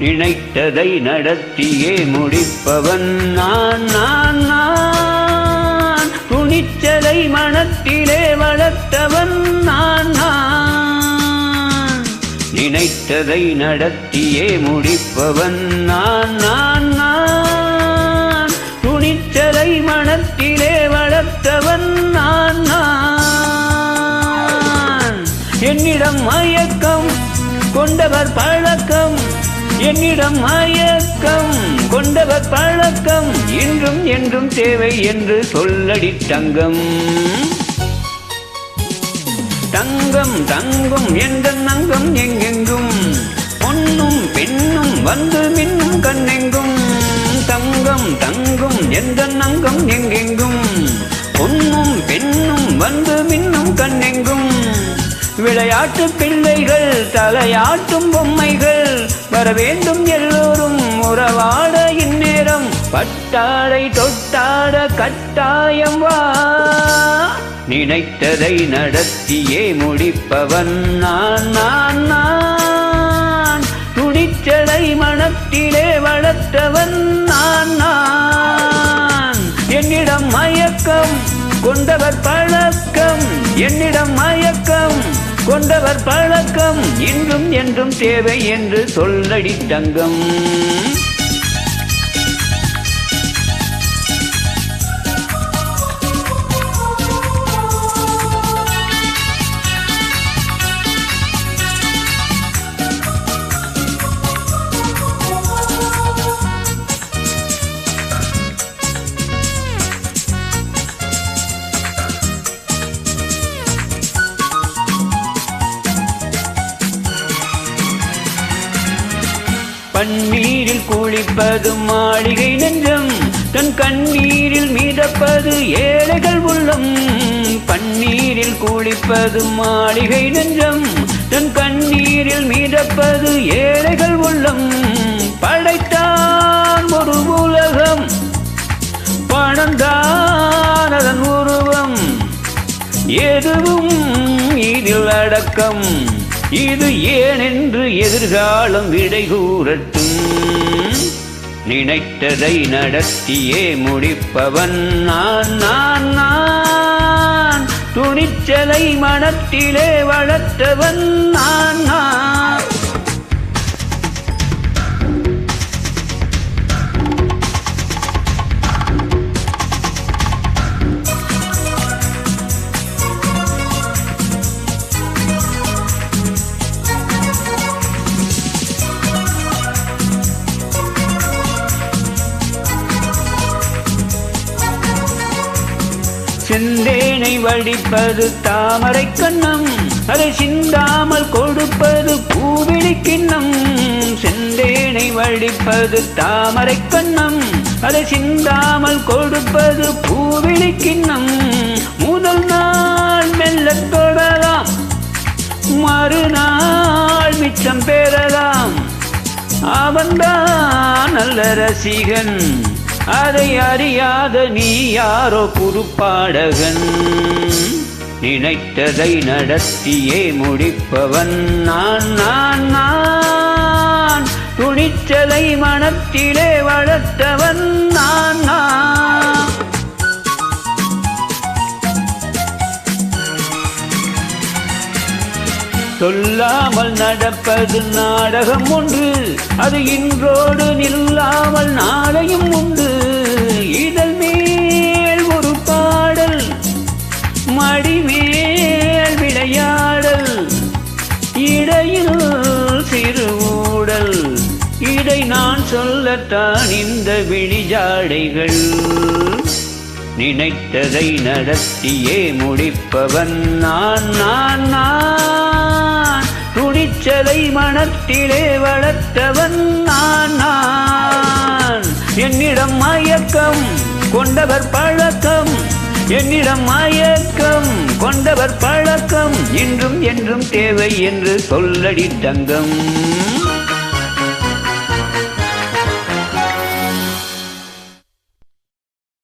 நினைத்ததை நடத்தியே முடிப்பவன் நான் நான் நான். துணிச்சலை மனத்திலே வளர்த்தவன் நான் நான். நினைத்ததை நடத்தியே முடிப்பவன் நான் நான் நான். துணிச்சலை மனத்திலே வளர்த்தவன் நான் நான். என்னிடம் மயக்கம் கொண்டவர் பழக்கம் என்னிடம் மயக்கம் கொண்டவர் பழக்கம் இன்றும் என்றும் தேவை என்று சொல்லடி தங்கம். தங்கம் தங்கும் என்ற நங்கம் எங்கெங்கும்? பொன்னும் பெண்ணும் வந்து மின்னும் கண்ணெங்கும். தங்கம் தங்கும் என்ற நங்கம் எங்கெங்கும்? விளையாட்டு பிள்ளைகள் தலையாட்டும் பொம்மைகள். வர வேண்டும் எல்லோரும் உறவாட இந்நேரம். பட்டாடை தொட்டாட கட்டாயம் வா. நினைத்ததை நடத்தியே முடிப்பவன் நான் நான் நான். துணிச்சலை மனத்திலே வளர்த்தவன் நான் நான். என்னிடம் மயக்கம் கொண்டவர் பழக்கம். என்னிடம் மயக்கம் கொண்டவர் பழக்கம் இன்றும் என்றும் தேவை என்று சொல்லடி தங்கம். பன்னீரில் குளிப்பது மாளிகை நெஞ்சம். தன் கண்ணீரில் மீதப்பது ஏழைகள் உள்ளம். பன்னீரில் குளிப்பது மாளிகை நெஞ்சம். தன் கண்ணீரில் மீதப்பது ஏழைகள் உள்ளம். படைத்தான் ஒரு உலகம். பணந்தான் அதன் உருவம். எதுவும் இதில் அடக்கம். இது ஏனென்று எதிர்காலம் விடை கூறட்டும் நினைத்ததை நடத்தியே முடிப்பவன் நான் நான் நான். துணிச்சலை மனத்திலே வளர்த்தவன் நான் நான். செந்தேனை வடிப்பது தாமரை கண்ணம். அதை சிந்தாமல் கொடுப்பது பூவிழி கிண்ணம். செந்தேனை வடிப்பது தாமரை கண்ணம். அதை சிந்தாமல் கொடுப்பது பூவிழி கிண்ணம். முதல் நாள் மெல்ல தொடலாம். மறுநாள் மிச்சம் பெறலாம். அவன்தான் நல்ல ரசிகன். அதை அறியாத நீ யாரோ குறுப்பாடகன். நினைத்ததை நடத்தியே முடிப்பவன் நான் நான் நான். துணிச்சலை மனத்திலே வளர்த்தவன் நான் நான். சொல்லாமல் நடப்பது நாடகம் ஒன்று. அது இன்றோடு நில்லாமல் நாளையும் உண்டு. இதழ் மேல் ஒரு பாடல் மடிமேல் விளையாடல். இடையில் சிறு ஊடல் இதை நான் சொல்லத்தான் இந்த விழிஜாடைகள் நினைத்ததை நடத்தியே முடிப்பவன் நான் நான் நான். துணிச்சலை மனத்திலே வளர்த்தவன் நான் நான். என்னிடம் மயக்கம் கொண்டவர் பழக்கம். என்னிடம் மயக்கம் கொண்டவர் பழக்கம். இன்றும் என்றும் தேவை என்று சொல்லடி தங்கம்.